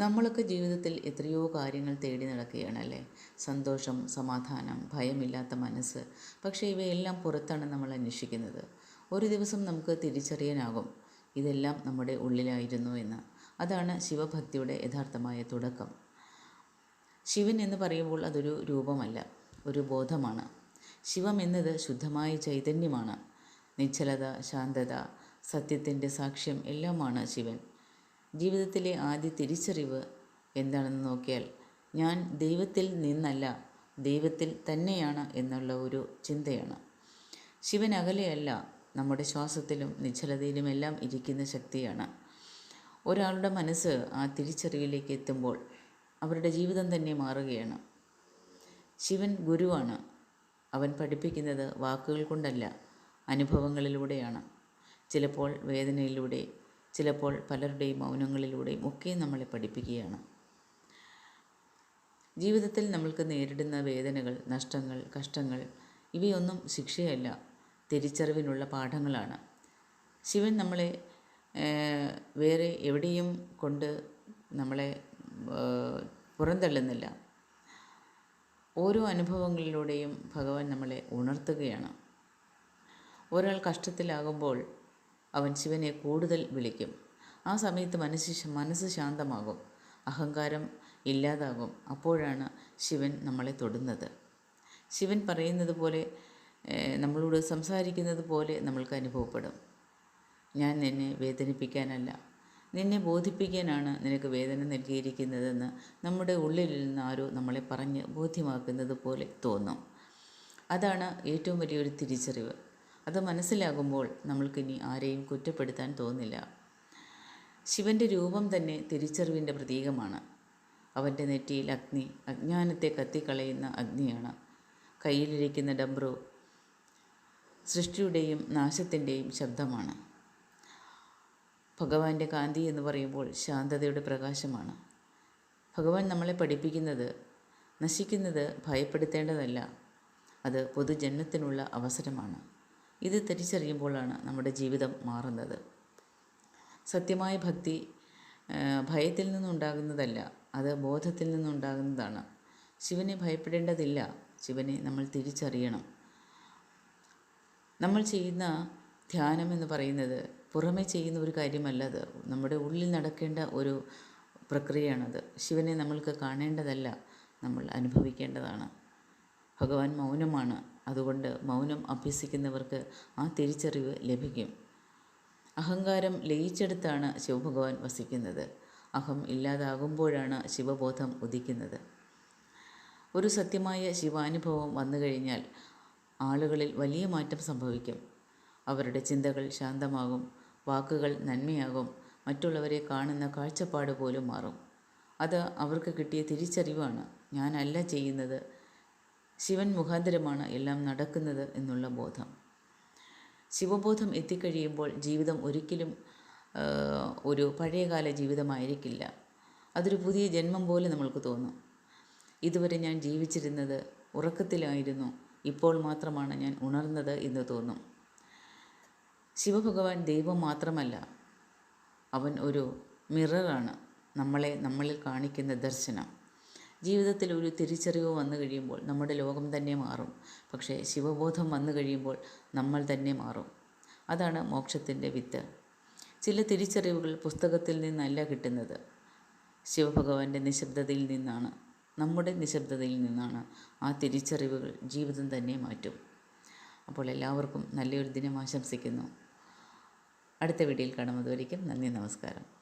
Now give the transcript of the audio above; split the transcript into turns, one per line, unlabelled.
നമ്മളൊക്കെ ജീവിതത്തിൽ എത്രയോ കാര്യങ്ങൾ തേടി നടക്കുകയാണല്ലേ? സന്തോഷം സമാധാനം ഭയമില്ലാത്ത മനസ്സ്. പക്ഷേ ഇവയെല്ലാം പുറത്താണ് നമ്മൾ അന്വേഷിക്കുന്നത്. ഒരു ദിവസം നമുക്ക് തിരിച്ചറിയാനാകും. ഇതെല്ലാം നമ്മുടെ ഉള്ളിലായിരുന്നു എന്ന്. അതാണ് ശിവഭക്തിയുടെ യഥാർത്ഥമായ തുടക്കം. ശിവൻ എന്ന് പറയുമ്പോൾ അതൊരു രൂപമല്ല ഒരു ബോധമാണ്. ശിവം എന്നത് ശുദ്ധമായ ചൈതന്യമാണ്. നിശ്ചലത ശാന്തത സത്യത്തിന്റെ സാക്ഷ്യം എല്ലാമാണ് ശിവൻ. ജീവിതത്തിലെ ആദ്യ തിരിച്ചറിവ് എന്താണെന്ന് നോക്കിയാൽ ഞാൻ ദൈവത്തിൽ നിന്നല്ല ദൈവത്തിൽ തന്നെയാണ് എന്നുള്ള ഒരു ചിന്തയാണ്. ശിവൻ അകലെയല്ല നമ്മുടെ ശ്വാസത്തിലും നിശ്ചലതയിലുമെല്ലാം ഇരിക്കുന്ന ശക്തിയാണ്. ഒരാളുടെ മനസ്സ് ആ തിരിച്ചറിവിലേക്ക് എത്തുമ്പോൾ അവരുടെ ജീവിതം തന്നെ മാറുകയാണ്. ശിവൻ ഗുരുവാണ്. അവൻ പഠിപ്പിക്കുന്നത് വാക്കുകൾ കൊണ്ടല്ല അനുഭവങ്ങളിലൂടെയാണ്. ചിലപ്പോൾ വേദനയിലൂടെ ചിലപ്പോൾ പലരുടെയും മൗനങ്ങളിലൂടെയും ഒക്കെ നമ്മളെ പഠിപ്പിക്കുകയാണ്. ജീവിതത്തിൽ നമ്മൾക്ക് നേരിടുന്ന വേദനകൾ നഷ്ടങ്ങൾ കഷ്ടങ്ങൾ ഇവയൊന്നും ശിക്ഷയല്ല തിരിച്ചറിവിനുള്ള പാഠങ്ങളാണ്. ശിവൻ നമ്മളെ വേറെ എവിടെയും കൊണ്ട് നമ്മളെ പുറന്തള്ളുന്നില്ല. ഓരോ അനുഭവങ്ങളിലൂടെയും ഭഗവാൻ നമ്മളെ ഉണർത്തുകയാണ്. ഒരാൾ കഷ്ടത്തിലാകുമ്പോൾ അവൻ ശിവനെ കൂടുതൽ വിളിക്കും. ആ സമയത്ത് മനസ്സ് മനസ്സ് ശാന്തമാകും. അഹങ്കാരം ഇല്ലാതാകും. അപ്പോഴാണ് ശിവൻ നമ്മളെ തൊടുന്നത്. ശിവൻ പറയുന്നത് പോലെ നമ്മളോട് സംസാരിക്കുന്നത് പോലെ നമ്മൾക്ക് അനുഭവപ്പെടും. ഞാൻ നിന്നെ വേദനിപ്പിക്കാനല്ല. നിന്നെ ബോധിപ്പിക്കാനാണ് നിനക്ക് വേദന നൽകിയിരിക്കുന്നതെന്ന് നമ്മുടെ ഉള്ളിൽ നിന്ന് ആരോ നമ്മളെ പറഞ്ഞ് ബോധ്യമാക്കുന്നത് പോലെ തോന്നും. അതാണ് ഏറ്റവും വലിയൊരു തിരിച്ചറിവ്. അത് മനസ്സിലാകുമ്പോൾ നമ്മൾക്കിനി ആരെയും കുറ്റപ്പെടുത്താൻ തോന്നില്ല. ശിവന്റെ രൂപം തന്നെ തിരിച്ചറിവിന്റെ പ്രതീകമാണ്. അവന്റെ നെറ്റിയിൽ അഗ്നി അജ്ഞാനത്തെ കത്തിക്കളയുന്ന അഗ്നിയാണ്. കയ്യിലിരിക്കുന്ന ഡംബ്രു സൃഷ്ടിയുടെയും നാശത്തിന്റെയും ശബ്ദമാണ്. ഭഗവാന്റെ കാന്തി എന്ന് പറയുമ്പോൾ ശാന്തതയുടെ പ്രകാശമാണ്. ഭഗവാൻ നമ്മളെ പഠിപ്പിക്കുന്നത് നശിക്കുന്നത് ഭയപ്പെടുത്തേണ്ടതല്ല. അത് പൊതുജന്മത്തിനുള്ള അവസരമാണ്. ഇത് തിരിച്ചറിയുമ്പോഴാണ് നമ്മുടെ ജീവിതം മാറുന്നത്. സത്യമായ ഭക്തി ഭയത്തിൽ നിന്നുണ്ടാകുന്നതല്ല അത് ബോധത്തിൽ നിന്നുണ്ടാകുന്നതാണ്. ശിവനെ ഭയപ്പെടേണ്ടതില്ല ശിവനെ നമ്മൾ തിരിച്ചറിയണം. നമ്മൾ ചെയ്യുന്ന ധ്യാനം എന്ന് പറയുന്നത് പുറമെ ചെയ്യുന്ന ഒരു കാര്യമല്ല അത്. നമ്മുടെ ഉള്ളിൽ നടക്കേണ്ട ഒരു പ്രക്രിയയാണത്. ശിവനെ നമ്മൾക്ക് കാണേണ്ടതല്ല നമ്മൾ അനുഭവിക്കേണ്ടതാണ്. ഭഗവാൻ മൗനമാണ്. അതുകൊണ്ട് മൗനം അഭ്യസിക്കുന്നവർക്ക് ആ തിരിച്ചറിവ് ലഭിക്കും. അഹങ്കാരം ലയിച്ചെടുത്താണ് ശിവഭഗവാൻ വസിക്കുന്നത്. അഹം ഇല്ലാതാകുമ്പോഴാണ് ശിവബോധം ഉദിക്കുന്നത്. ഒരു സത്യമായ ശിവാനുഭവം വന്നു കഴിഞ്ഞാൽ ആളുകളിൽ വലിയ മാറ്റം സംഭവിക്കും. അവരുടെ ചിന്തകൾ ശാന്തമാകും വാക്കുകൾ നന്മയാകും മറ്റുള്ളവരെ കാണുന്ന കാഴ്ചപ്പാട് പോലും മാറും. അത് അവർക്ക് കിട്ടിയ തിരിച്ചറിവാണ്. ഞാനല്ല ചെയ്യുന്നത് ശിവൻ മുഖാന്തരമാണ് എല്ലാം നടക്കുന്നത് എന്നുള്ള ബോധം. ശിവബോധം എത്തിക്കഴിയുമ്പോൾ ജീവിതം ഒരിക്കലും ഒരു പഴയകാല ജീവിതമായിരിക്കില്ല. അതൊരു പുതിയ ജന്മം പോലെ നമ്മൾക്ക് തോന്നും. ഇതുവരെ ഞാൻ ജീവിച്ചിരുന്നത് ഉറക്കത്തിലായിരുന്നു. ഇപ്പോൾ മാത്രമാണ് ഞാൻ ഉണർന്നത് എന്ന് തോന്നും. ശിവഭഗവാൻ ദൈവം മാത്രമല്ല അവൻ ഒരു മിററാണ്. നമ്മളെ നമ്മളിൽ കാണിക്കുന്ന ദർശനം. ജീവിതത്തിൽ ഒരു തിരിച്ചറിവ് വന്നു കഴിയുമ്പോൾ നമ്മുടെ ലോകം തന്നെ മാറും. പക്ഷേ ശിവബോധം വന്നു കഴിയുമ്പോൾ നമ്മൾ തന്നെ മാറും. അതാണ് മോക്ഷത്തിന്റെ വിത്ത്. ചില തിരിച്ചറിവുകൾ പുസ്തകത്തിൽ നിന്നല്ല കിട്ടുന്നത്. ശിവഭഗവാന്റെ നിശബ്ദതയിൽ നിന്നാണ്. നമ്മുടെ നിശബ്ദതയിൽ നിന്നാണ് ആ തിരിച്ചറിവുകൾ ജീവിതം തന്നെ മാറ്റും. അപ്പോൾ എല്ലാവർക്കും നല്ലൊരു ദിനം ആശംസിക്കുന്നു. അടുത്ത വീഡിയോയിൽ കാണുന്നതുവരേക്കും നന്ദി നമസ്കാരം.